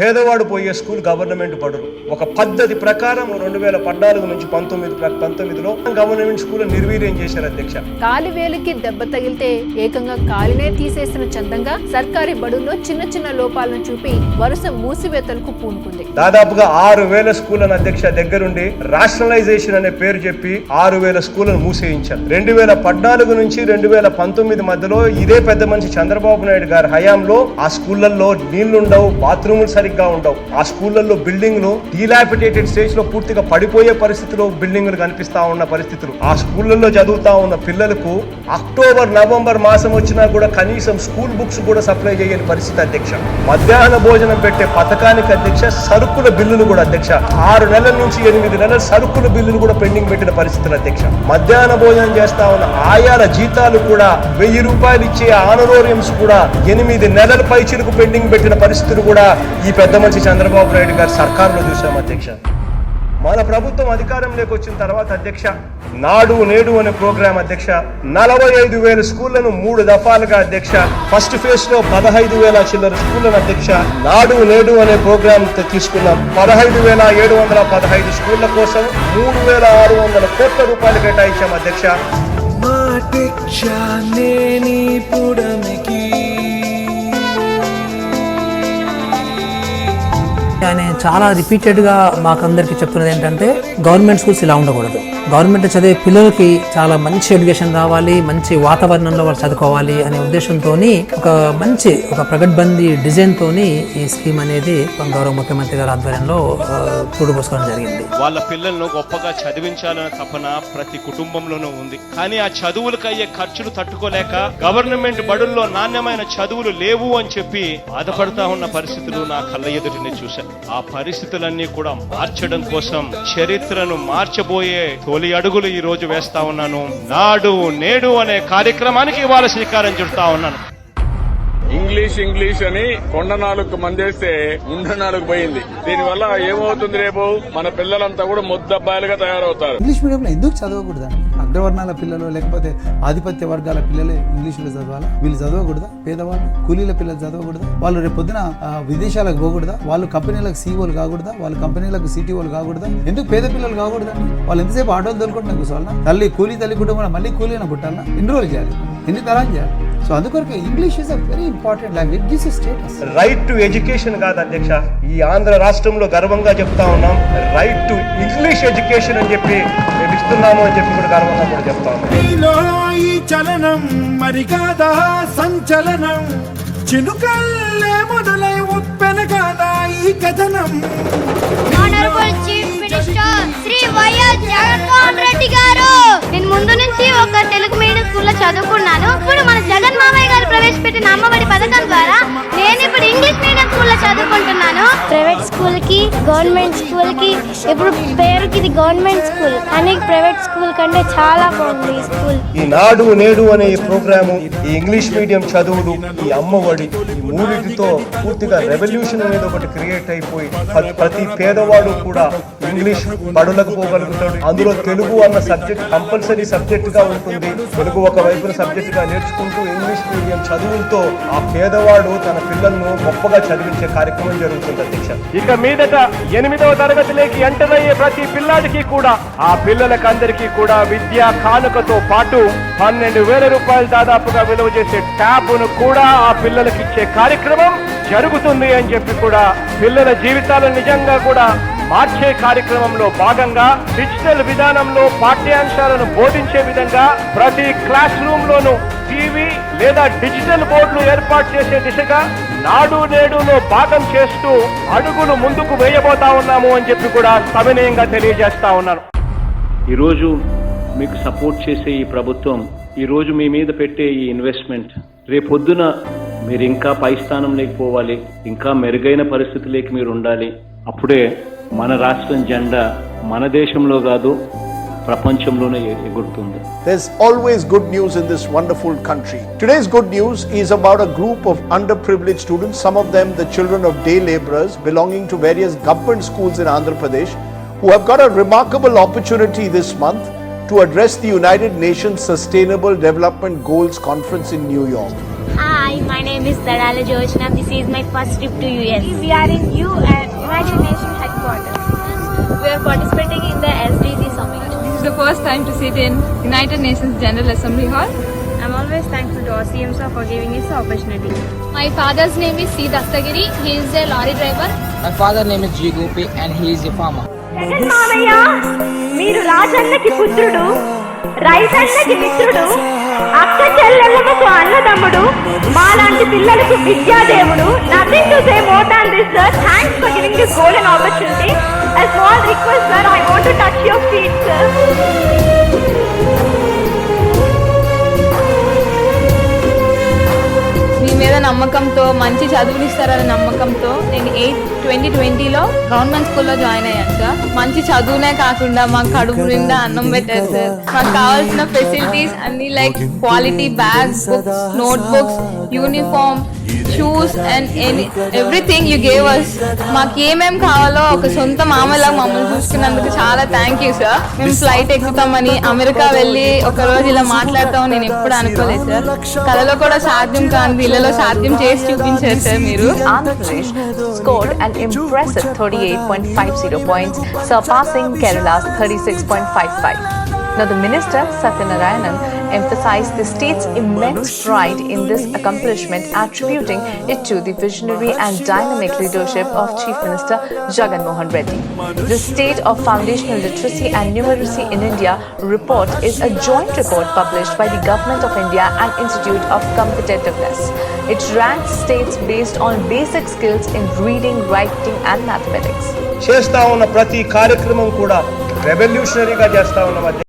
పేదవాడు పోయే school government బడులు ఒక పద్ధతి ప్రకారం రెండు వేల పద్నాలుగు నుంచి పంతొమ్మిది పంతొమ్మిదిలో గవర్నమెంట్ స్కూల్ నిర్వీర్యం చేశారు అధ్యక్ష. కాలి వేలికి దెబ్బ తగిలితే ఏకంగా కాలినే తీసేసిన చందంగా సర్కారీ బడుల్లో చిన్న చిన్న లోపాలను చూపి వరుస మూసివేతలకు పూనుకుంది. దాదాపుగా ఆరు వేల స్కూళ్ళను అధ్యక్ష దగ్గరుండి రాషనలైజేషన్ అనే పేరు చెప్పి ఆరు వేల స్కూళ్ళను మూసేయించారు. రెండు వేల పద్నాలుగు నుంచి రెండు వేల పంతొమ్మిది మధ్యలో ఇదే పెద్ద మనిషి చంద్రబాబు నాయుడు గారి హయాంలో ఆ స్కూళ్ళల్లో నీళ్ళుండవు బాత్రూములు సరిగ్గా ఉండవు. ఆ స్కూళ్ళల్లో బిల్డింగ్లు డీలాపిటేటెడ్ స్టేజ్లో పూర్తిగా పడిపోయే పరిస్థితిలో బిల్డింగ్లు కనిపిస్తా ఉన్న పరిస్థితులు. ఆ స్కూళ్ళల్లో చదువుతా ఉన్న పిల్లలకు అక్టోబర్ నవంబర్ మాసం వచ్చినా కూడా కనీసం స్కూల్ బుక్స్ కూడా సప్లై చేయని పరిస్థితి అధ్యక్ష. మధ్యాహ్న భోజనం పెట్టే పథకానికి అధ్యక్ష సరుకుల బిల్లులు కూడా అధ్యక్ష. ఆరు నెలల నుంచి ఎనిమిది నెలల సరుకుల బిల్లులు కూడా పెండింగ్ పెట్టిన పరిస్థితులు అధ్యక్ష. మధ్యాహ్న భోజనం చేస్తా ఉన్న ఆయాల జీతాలు కూడా వెయ్యి రూపాయలు ఇచ్చే ఆనరోరియంస్ కూడా ఎనిమిది నెలల పైచిలకు పెండింగ్ పెట్టిన పరిస్థితులు కూడా ఈ పెద్ద మనిషి చంద్రబాబు నాయుడు గారి సర్కారులో చూసాం అధ్యక్ష. మన ప్రభుత్వం అధికారంలోకి వచ్చిన తర్వాత అధ్యక్ష నాడు నేడు అనే ప్రోగ్రాం అధ్యక్ష నలభై ఐదు వేల స్కూళ్ళను మూడు దఫాలుగా అధ్యక్ష ఫస్ట్ ఫేజ్లో పదహైదు వేల చిల్లర స్కూళ్ళను అధ్యక్ష నాడు నేడు అనే ప్రోగ్రాం తీసుకున్నాం. పదహైదు వేల ఏడు వందల పదహైదు స్కూళ్ళ కోసం మూడు వేల ఆరు వందల కోట్ల రూపాయలు కేటాయించాం అధ్యక్ష. మాటిచ్చానే నీ పుడమికి ఆయన చాలా రిపీటెడ్గా మాకందరికి చెప్తున్నది ఏంటంటే గవర్నమెంట్ స్కూల్స్ ఇలా ఉండకూడదు. గవర్నమెంట్ చదివే పిల్లలకి చాలా మంచి ఎడ్యుకేషన్ రావాలి మంచి వాతావరణంలో వాళ్ళు చదువుకోవాలి అనే ఉద్దేశంతో ఒక మంచి ఒక ప్రగడ్బందీ డిజైన్తో ఈ స్కీమ్ అనేది గౌరవ ముఖ్యమంత్రి గారి ఆధ్వర్యంలో చూడబోసుకోవడం జరిగింది. వాళ్ళ పిల్లలను గొప్పగా చదివించాలనే తపన ప్రతి కుటుంబంలోనూ ఉంది. కానీ ఆ చదువులకు అయ్యే ఖర్చులు తట్టుకోలేక గవర్నమెంట్ బడుల్లో నాణ్యమైన చదువులు లేవు అని చెప్పి బాధపడతా ఉన్న పరిస్థితులు నా కళ్ళ ఎదుటిని చూశాను ఆ పరిస్థితులన్నీ కూడా మార్చడం కోసం చరిత్రను మార్చబోయే తొలి అడుగులు ఈ రోజు వేస్తా ఉన్నాను. నాడు నేడు అనే కార్యక్రమానికి ఇవాళ శ్రీకారం చుడతా ఉన్నాను. ఇంగ్లీష్ ఇంగ్లీష్ అని కొండ నాలుగు మందేస్తే ముండ నాలుగు పోయింది. దీనివల్ల ఏమవుతుంది రేపు? మన పిల్లలంతా కూడా ముద్దబ్బాయిలుగా తయారవుతారు. ఇంగ్లీష్ మీడియంలో ఎందుకు చదవకూడదా? అగ్రవర్ణాల పిల్లలు లేకపోతే ఆధిపత్య వర్గాల పిల్లలే ఇంగ్లీష్లో చదవాలా? వీళ్ళు చదవకూడదా? పేదవాళ్ళు కూలీల పిల్లలు చదవకూడదా? వాళ్ళు రేపు పొద్దున విదేశాలకు పోకూడదా? వాళ్ళు కంపెనీలకు సీఓలు కాకూడదా? వాళ్ళు కంపెనీలకు సిటీఓలు కాకూడదా? ఎందుకు పేద పిల్లలు కాకూడదా? వాళ్ళు ఎంతసేపు ఆటోలు దొరుకుంటున్నా కూర్చోవాలా? తల్లి కూలీ తల్లి కుటుంబం మళ్ళీ కూలీన పుట్టాలా ఎన్ని రోజులు చేయాలి? ఎన్ని తరాలు చేయాలి? సో అందుకొరకు English is a very important language gives status right to education కాదు అధ్యక్ష. ఈ ఆంధ్ర రాష్ట్రంలో గర్వంగా చెప్తా ఉన్నాం. రైట్ టు ఇంగ్లీష్ ఎడ్యుకేషన్ అని చెప్పి మేము ఇస్తున్నాము అని చెప్పి కూడా గర్వంగా కూడా చెప్తా ఉన్నాం. ఈ చలనం మరి కాదా సంచలనం? చినుకల్లే మొదలై ఉప్పెన ముందు ఒక తెలుగు మీడియం స్కూల్లో చదువుకున్నాను. ఇప్పుడు మన జగన్ మామయ్య గారు ప్రవేశపెట్టిన అమ్మఒడి పథకం ద్వారా ప్రైవేట్ స్కూల్కి గవర్నమెంట్ స్కూల్కి ఇప్పుడు పేరుకి ఇది గవర్నమెంట్ స్కూల్. కానీ ప్రైవేట్ స్కూల్ కంటే చాలా బాగుంది ఈ స్కూల్. ఈ నాడు నేడు అనే ఈ ప్రోగ్రాము ఈ ఇంగ్లీష్ మీడియం చదువులు ఈ అమ్మఒడి ఈ మూడింటితో పూర్తిగా రెవల్యూషన్ అనేది ఒకటి క్రియేట్ అయిపోయి ప్ర- ప్రతి పేదవాడు కూడా ఇంగ్లీష్ బడులకు పోగలుగుతాడు. అందులో తెలుగు అన్న సబ్జెక్ట్ కంపల్సరీ సబ్జెక్ట్గా ఉంటుంది. తెలుగు ఒక వైపున సబ్జెక్ట్గా నేర్చుకుంటూ ఇంగ్లీష్ మీడియం చదువులతో ఆ పేదవాడు తన పిల్లలను గొప్పగా చదివించే కార్యక్రమం జరుగుతుంది. అధ్యక్ష. ఇక మీదట ఎనిమిదవ తరగతిలోకి ఎంటర్ అయ్యే ప్రతి పిల్లాడికి కూడా ఆ పిల్లలకందరికీ కూడా విద్యా కానుకతో పాటు పన్నెండు వేల రూపాయలు దాదాపుగా విలువ చేసే ట్యాబ్ను కూడా ఆ పిల్లలకి ఇచ్చే కార్యక్రమం జరుగుతుంది అని చెప్పి కూడా పిల్లల జీవితాలు నిజంగా కూడా మార్చే కార్యక్రమంలో భాగంగా డిజిటల్ విధానంలో పాఠ్యాంశాలను బోధించే విధంగా ప్రతి క్లాస్ రూమ్ లోను టీవీ లేదా డిజిటల్ బోర్డులు ఏర్పాటు చేసే దిశగా నాడు నేడులో భాగం చేస్తూ అడుగులు ముందుకు వేయబోతా ఉన్నాము అని చెప్పి కూడా సవినయంగా తెలియజేస్తా ఉన్నాను. ఈరోజు మీకు సపోర్ట్ చేసే ఈ ప్రభుత్వం ఈరోజు మీ మీద పెట్టే ఈ ఇన్వెస్ట్మెంట్ రేపొద్దున మీరు ఇంకా పై స్థానం లేకపోవాలి ఇంకా మెరుగైన పరిస్థితులకి మీరు ఉండాలి. అప్పుడే మన రాష్ట్రం జెండా మన దేశంలో కాదు ప్రపంచంలోనే ఎగురుతుంది There's always good news in this wonderful country. Today's good news is about a group of underprivileged students, some of them the children of day laborers belonging to various government schools in Andhra Pradesh, who have got a remarkable opportunity this month to address the United Nations Sustainable Development Goals Conference in New York. Hi, Hi, my name is Tadala Jyoshna. This is my first trip to US. We are in UN Imagination headquarters. We are participating in the SDG summit. This is the first time to sit in United Nations General Assembly Hall. I'm always thankful to OCM sir for giving us the opportunity. My father's name is C. Dastagiri. He is a lorry driver. My father name is G. Gopi and he is a farmer. Jagan మామయ్య మీరు రాజన్నకి పుత్రుడు రైతన్నకి మిత్రుడు అక్క చెల్లెళ్ళకు అన్నదమ్ముడు మాలాంటి పిల్లలకు విద్యాదేవుడు. Nothing to say more than this sir thanks for giving this golden opportunity a small request sir I want నమ్మకంతో మంచి చదువులు ఇస్తారనే నమ్మకంతో నేను ఎయిత్ ట్వంటీ ట్వంటీలో గవర్నమెంట్ స్కూల్లో జాయిన్ అయ్యాను సార్ మంచి చదువునే కాకుండా మాకు కడుపు నిండా అన్నం పెట్టారు సార్. మాకు కావాల్సిన ఫెసిలిటీస్ అన్ని like quality bags books notebooks uniform shoes and any everything you gave us మాకు ఏమేం కావాలో ఒక సొంత మామలా మమ్మల్ని చూసుకున్నందుకు చాలా థ్యాంక్ యూ సార్ మేము ఫ్లైట్ ఎక్కుతామని అమెరికా వెళ్ళి ఒక రోజు ఇలా మాట్లాడతామని నేను ఎప్పుడు అనుకోలేదు సార్ కళలో కూడా సాధ్యం కాని ఇళ్ళలో సాధ్యం చేసి చూపించారు సార్ మీరు. Andhra Pradesh scored an impressive 38.50 points, surpassing Kerala's 36.55. Now, the minister Satyanarayanan emphasized the state's immense pride in this accomplishment, attributing it to the visionary and dynamic leadership of Chief Minister Jagan Mohan Reddy. The State of Foundational Literacy and Numeracy in India report is a joint report published by the Government of India and Institute of Competitiveness. It ranks states based on basic skills in reading, writing, and mathematics. చేస్తా ఉన్న ప్రతి కార్యక్రమం కూడా రెవల్యూషనరీగా చేస్తా ఉన్నాం